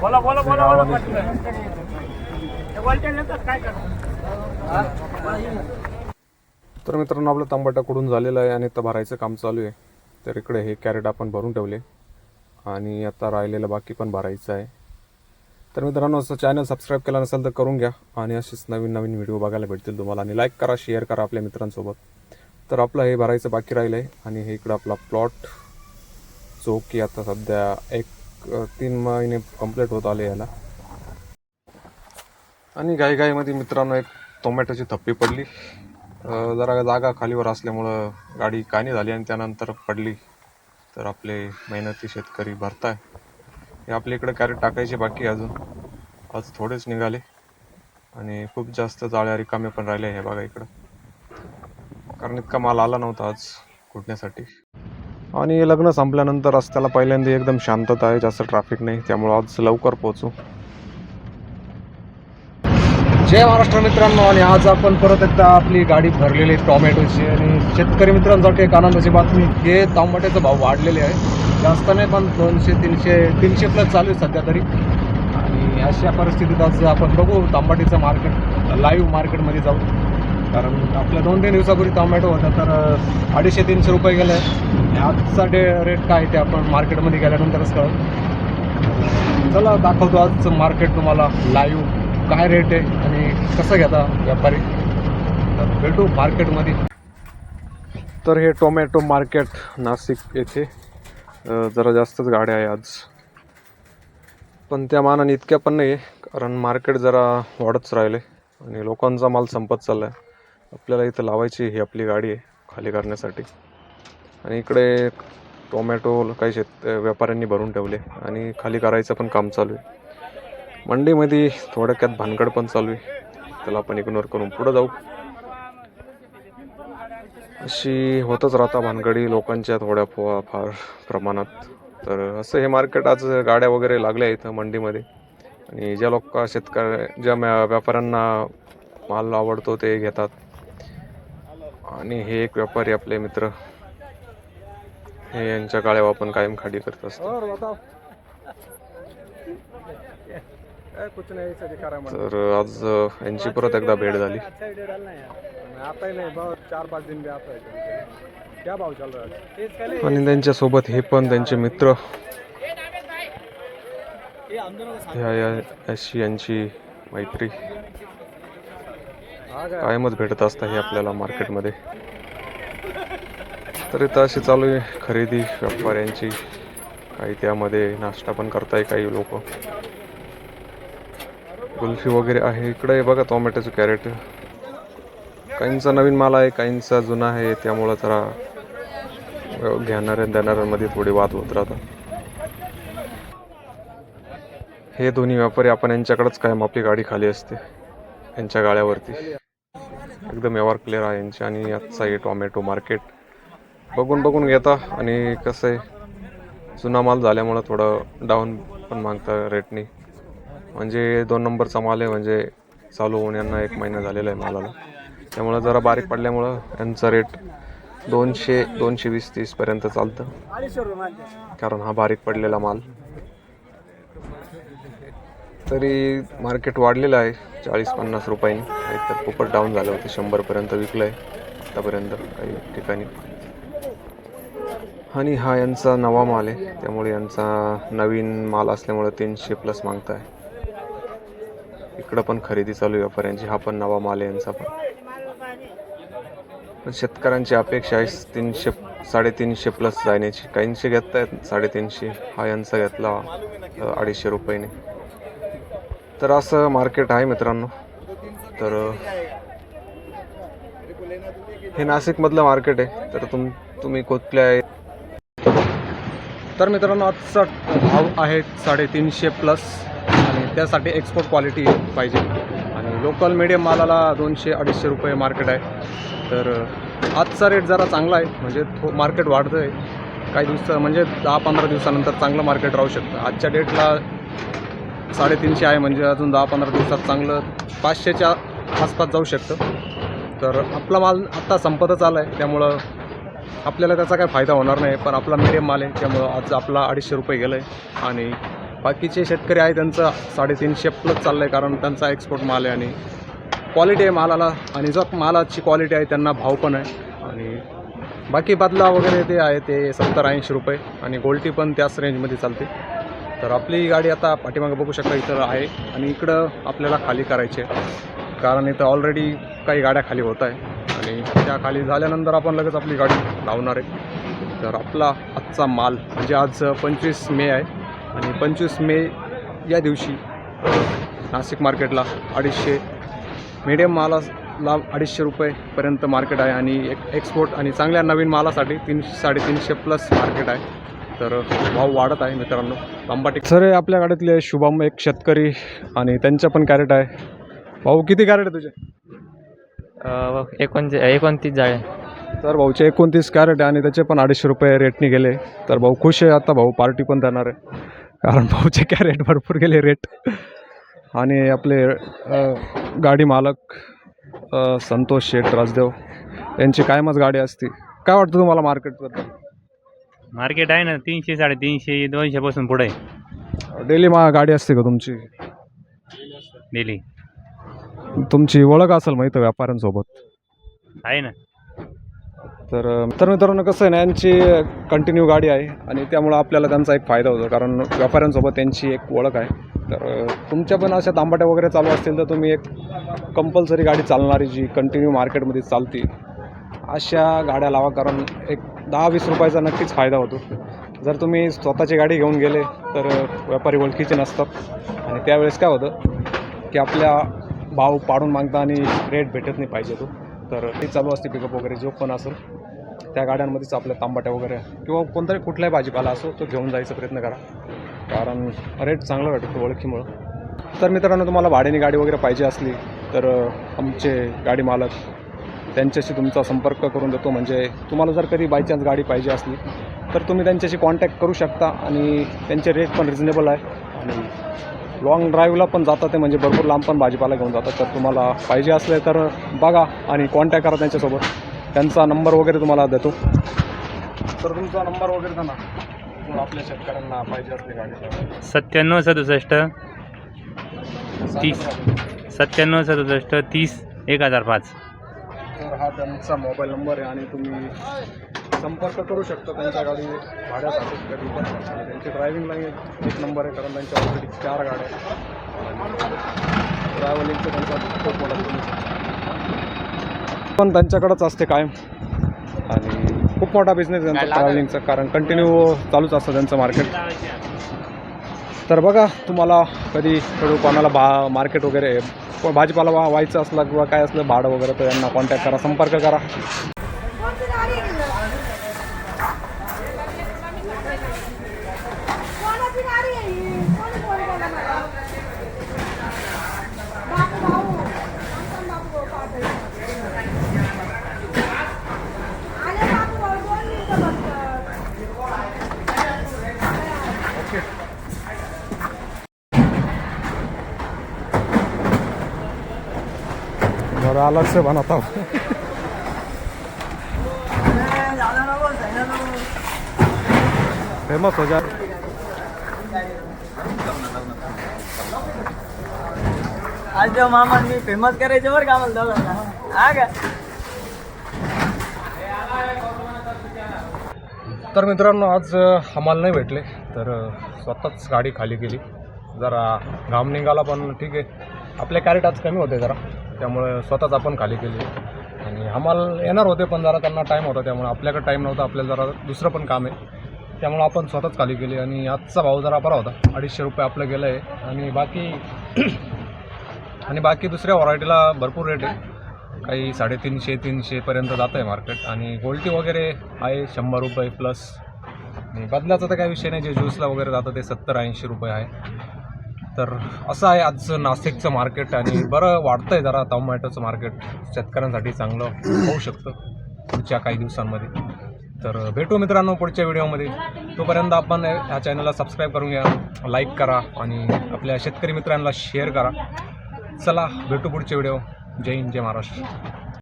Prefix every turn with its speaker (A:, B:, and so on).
A: बोला बोला बोला बोला काय
B: तर मित्रांनो आपलं तांबाटा कुडून झालेलं आहे आणि आता भरायचं काम चालू आहे. तर इकडे हे कॅरेट आपण भरून ठेवले. आणि आता राहिलेलं बाकी पण भरायचं आहे. तर मित्रांनो असं चॅनल सबस्क्राईब केलं नसेल तर करून घ्या. आणि असेच नवीन नवीन व्हिडिओ बघायला भेटतील तुम्हाला. आणि लाईक करा शेअर करा आपल्या मित्रांसोबत. तर आपलं हे भरायचं बाकी राहिलं आहे आणि हे इकडं आपला प्लॉट जो की आता सध्या एक तीन महिने कंप्लीट होत आले याला. आणि गाईगाईमध्ये मित्रांनो एक टोमॅटोची थप्पी पडली. जरा जागा खालीवर असल्यामुळं गाडी कानी झाली आणि त्यानंतर पडली. तर आपले मेहनती शेतकरी भरताय. हे आपल्या इकडे कॅरेट टाकायचे बाकी अजून. आज थोडेच निघाले. आणि खूप जास्त जाळ्या रिकामे पण राहिले हे बघा इकडं. कारण इतका माल आला नव्हता आज कुठण्यासाठी. आणि लग्न संपल्यानंतर रस्त्याला पहिल्यांदा एकदम शांतता आहे जास्त ट्रॅफिक नाही. त्यामुळं आज लवकर पोहोचू.
C: जय महाराष्ट्र मित्रांनो आणि आज आपण परत एकदा आपली गाडी भरलेली टॉमॅटोची आणि शेतकरी मित्रांसाठी एक आनंदाची बातमी हे टॉमॅटोचा भाव वाढलेले आहे. जास्त नाही पण दोनशे तीनशे तीनशे प्लस चालू आहे सध्या तरी. आणि अशा परिस्थितीत आज आपण बघू तांबाटीचं मार्केट लाईव्ह मार्केटमध्ये जाऊ. कारण आपल्या दोन तीन दिवसापूर्वी टोमॅटो होता तर अडीचशे तीनशे रुपये गेले. आणि आजचा डे रेट काय ते आपण मार्केटमध्ये गेल्यानंतरच कळू चला दाखवतो आज मार्केट तुम्हाला लाईव्ह काय रेट आहे आणि कसं घेता व्यापारी? तर भेटू मार्केटमध्ये
B: तर हे टोमॅटो मार्केट नाशिक येथे जरा जास्तच गाड्या आहे आज. पण त्या मानाने इतक्या पण नाही आहे कारण मार्केट जरा वाढतच राहिले. आणि लोकांचा माल संपत चालला आहे आपल्याला इथं लावायची ही आपली गाडी आहे खाली करण्यासाठी. आणि इकडे टोमॅटो काही शेत व्यापाऱ्यांनी भरून ठेवले. आणि खाली करायचं पण काम चालू आहे. मंडीमध्ये थोडक्यात भानगड पण चालू आहे. त्याला आपण इग्नोर करून पुढं जाऊ. अशी होतच राहता भानगडी लोकांच्या थोड्या फो फार प्रमाणात. तर असं हे मार्केट आज गाड्या वगैरे लागल्या इथं मंडीमध्ये. आणि ज्या लोक शेतकऱ्या ज्या म्या- व्यापाऱ्यांना माल आवडतो ते घेतात. आणि हे एक व्यापारी आपले मित्र. हे यांच्या गाड्या आपण कायम खाली करत असतो. तर आज यांची परत एकदा भेट झाली. आणि त्यांच्यासोबत हे पण त्यांचे मित्र. ह्या अशी यांची मैत्री. कायमच भेटत असतं हे आपल्याला मार्केटमध्ये. तर इथं अशी चालू आहे खरेदी व्यापाऱ्यांची. काही त्यामध्ये नाश्ता पण करताय काही लोक. कुल्फी वगैरे आहे. इकडे बघा टोमॅटोचं कॅरेट. काहींचा नवीन माल आहे काहींचा जुना आहे. त्यामुळं जरा घेणाऱ्या देणाऱ्यांमध्ये थोडी वाद होत राहतात. हे दोन्ही व्यापारी आपण यांच्याकडेच कायम आपली गाडी खाली असते? यांच्या गाड्यावरती एकदम व्यवहार क्लिअर आहे यांची आणि आजचा हे टोमॅटो मार्केट बघून बघून घेता. आणि कसं आहे जुना माल झाल्यामुळं थोडं डाऊन पण मागतं रेटनी म्हणजे दोन नंबरचा माल आहे म्हणजे चालू होऊन यांना एक महिना झालेला आहे मालाला. त्यामुळं जरा बारीक पडल्यामुळं यांचा रेट दोनशे दोनशे वीस तीसपर्यंत चालतं. कारण हा बारीक पडलेला माल. तरी मार्केट वाढलेलं आहे. चाळीस पन्नास रुपयांनी एकतर तर खूपच डाऊन झालं होतं. शंभरपर्यंत विकलं आहे आतापर्यंत काही ठिकाणी. आणि हा यांचा नवा माल आहे. त्यामुळे यांचा नवीन माल असल्यामुळे तीनशे प्लस मागताय. इकडं पण खरेदी चालू आहे व्यापाऱ्यांची. हा पण नवा माल आहे यांचा पण. शेतकऱ्यांची अपेक्षा आहे तीनशे साडेतीनशे प्लस जाण्याची. काहींचे घेत आहेत साडेतीनशे हा यांचा घेतला अडीचशे रुपयाने. तर असं मार्केट आहे मित्रांनो. तर हे नाशिकमधलं मार्केट आहे. तर तुम तुम्ही कुठल्या
C: तर मित्रांनो आजचा भाव आहे साडेतीनशे प्लस आणि त्यासाठी एक्सपोर्ट क्वालिटी पाहिजे. आणि लोकल मीडियम मालाला दोनशे अडीचशे रुपये मार्केट आहे. तर आजचा रेट जरा चांगला आहे. म्हणजे थो मार्केट वाढतं आहे काही दिवस म्हणजे दहा पंधरा दिवसानंतर चांगलं मार्केट राहू शकतं. आजच्या डेटला साडेतीनशे आहे म्हणजे अजून दहा पंधरा दिवसात चांगलं पाचशेच्या आसपास जाऊ शकतं. तर आपला माल आत्ता संपतच आला आहे त्यामुळं आपल्याला त्याचा काय फायदा होणार नाही पण आपला मिडियम माल आहे त्यामुळं आज आपला अडीचशे रुपये गेलं आहे आणि बाकीचे शेतकरी आहे त्यांचं साडेतीनशे प्लस चाललं आहे कारण त्यांचा एक्सपोर्ट माल आहे आणि क्वालिटी आहे मालाला. आणि जो मालाची क्वालिटी आहे त्यांना भाव पण आहे. आणि बाकी बदला वगैरे ते आहे ते सत्तर ऐंशी रुपये. आणि गोल्टी पण त्याच रेंजमध्ये चालते. तर आपली गाडी आता पाठीमागं बघू शकता इथं आहे आणि इकडं आपल्याला खाली करायची आहे. कारण इथं ऑलरेडी काही गाड्या खाली होत आहे. आणि त्या खाली झाल्यानंतर आपण लगेच आपली गाडी लावणार आहे. तर आपला आजचा माल म्हणजे आज पंचवीस मे आहे. आणि पंचवीस मे या दिवशी नाशिक मार्केटला अडीचशे मिडियम मालाला अडीचशे रुपयेपर्यंत मार्केट आहे. आणि एक एक्सपोर्ट आणि चांगल्या नवीन मालासाठी तीनशे साडेतीनशे प्लस मार्केट आहे. तर भाव वाढत आहे मित्रांनो. तांबाटी सर आपल्या गाडीतले शुभम एक शेतकरी आणि त्यांच्या पण कॅरेट आहे. भाऊ किती कॅरेट आहे तुझे?
D: एकोणतीस एकोणतीस जाळे
C: तर भाऊचे एकोणतीस कॅरेट आहे आणि त्याचे पण अडीचशे रुपये रेटने गेले. तर भाऊ खुश आहे आता भाऊ पार्टी पण देणार आहे. कारण भाऊचे कॅरेट भरपूर गेले रेट आणि आपले गाडी मालक संतोष शेठ राजदेव यांची कायमच गाडी असते. काय वाटतं तुम्हाला मार्केटबद्दल
D: मार्केट आहे ना तीनशे साडेतीनशे दोनशेपासून पुढे.
C: डेली मा गाडी असते का तुमची?
D: डेली.
C: तुमची ओळख असेल माहिती व्यापाऱ्यांसोबत.
D: आहे ना.
C: तर तर मित्रांनो कसं आहे ना यांची कंटिन्यू गाडी आहे आणि त्यामुळं आपल्याला त्यांचा एक फायदा होतो कारण व्यापाऱ्यांसोबत त्यांची एक ओळख आहे. तर तुमच्या पण अशा तांबाट्या वगैरे चालू असतील तर तुम्ही एक कंपल्सरी गाडी चालणारी जी कंटिन्यू मार्केटमध्ये चालते अशा गाड्या लावा कारण एक दहा वीस रुपयाचा नक्कीच फायदा होतो. जर तुम्ही स्वतःची गाडी घेऊन गेले तर व्यापारी ओळखीचे नसतात. आणि त्यावेळेस काय होतं की आपल्या भाव पाडून मागता आणि रेट भेटत नाही पाहिजे तो. तर ते चालू असते पिकअप वगैरे जो पण असेल त्या गाड्यांमध्येच आपल्या तांबाट्या वगैरे किंवा कोणताही कुठलाही भाजीपाला असो तो घेऊन जायचा प्रयत्न करा. कारण रेट चांगला भेटतो ओळखीमुळं. तर मित्रांनो तुम्हाला भाड्याने गाडी वगैरे पाहिजे असली तर आमचे गाडी मालक त्यांच्याशी तुमचा संपर्क करून देतो. म्हणजे तुम्हाला जर कधी बायचान्स गाडी पाहिजे असली तर तुम्ही त्यांच्याशी कॉन्टॅक्ट करू शकता आणि त्यांचे रेट पण रिजनेबल आहे. आणि लॉंग ड्राईव्हला पण जातात ते म्हणजे भरपूर लांब पण भाजीपाला घेऊन जातात. तर तुम्हाला पाहिजे असले तर बघा आणि कॉन्टॅक्ट करा त्यांच्यासोबत. त्यांचा नंबर वगैरे तुम्हाला देतो. तर तुमचा नंबर वगैरे द्या ना आपल्या शेतकऱ्यांना पाहिजे असले गाडी?
D: सत्त्याण्णव सदुसष्ट तीस. सत्त्याण्णव सदुसष्ट तीस एक हजार पाच.
C: हा त्यांचा मोबाईल नंबर आहे आणि तुम्ही संपर्क करू शकता त्यांच्या गाडी भाड्यासाठी. कधी पण. त्यांची ड्रायव्हिंग लाईन एक नंबर आहे कारण त्यांच्या ऑलरेडी चार गाड्या आहेत. ट्रॅव्हलिंगचं त्यांचा खूप मोठा बिझनेस पण त्यांच्याकडंच असते कायम. आणि खूप मोठा बिझनेस त्यांचा ट्रॅव्हलिंगचा कारण कंटिन्यू चालूच असतं त्यांचं मार्केट तर बघा तुम्हाला कधी कडू कोणाला भा मार्केट वगैरे भाजीपाला व्हायचं असलं किंवा काय असलं भाडं वगैरे तर यांना कॉन्टॅक्ट करा संपर्क करा
E: कोणाची गाडी आहे ही? कोणी फोन केला मला? बापू भाऊ. आमचा बापू भाऊ पाहतोय. आले बापू भाऊ, दोन मिनिटं फक्त.
C: बरं अलग से बनाता हूँ फेमस हो जाए
F: आज जो मामा मी फेमस करायचे बरं का दोघांना हा का
C: तर मित्रांनो आज आम्हाला नाही भेटले तर स्वतःच गाडी खाली केली. जरा घाम निघाला पण ठीक आहे. आपले कॅरेट आज कमी होते जरा. त्यामुळे स्वतःच आपण खाली केली. आणि आम्हाला येणार होते पण जरा त्यांना टाईम होता त्यामुळे आपल्याकडे टाईम नव्हता आपल्याला जरा दुसरं पण काम आहे. त्यामुळे आपण स्वतःच खाली केली आणि आजचा भाव जरा बरा होता. अडीचशे रुपये आपलं गेलं आहे आणि बाकी आणि बाकी दुसऱ्या व्हरायटीला भरपूर रेट आहे. काही साडेतीनशे तीनशेपर्यंत जातं आहे मार्केट आणि गोल्टी वगैरे आहे शंभर रुपये प्लस आणि बदलाचा तर काही विषय नाही जे ज्यूसला वगैरे जातं ते सत्तर ऐंशी रुपये आहे. तर असं आहे आजचं नाशिकचं मार्केट आणि बरं वाढतं आहे जरा टोमॅटोचं मार्केट शेतकऱ्यांसाठी चांगलं होऊ शकतं पुढच्या काही दिवसांमध्ये. तर भेटू मित्रांनो पुढच्या व्हिडिओमध्ये. तोपर्यंत आपण ह्या चॅनलला सबस्क्राईब करून घ्या लाईक करा आणि आपल्या शेतकरी मित्रांना शेअर करा. चला भेटू पुढचे व्हिडिओ. जय हिंद जय महाराष्ट्र.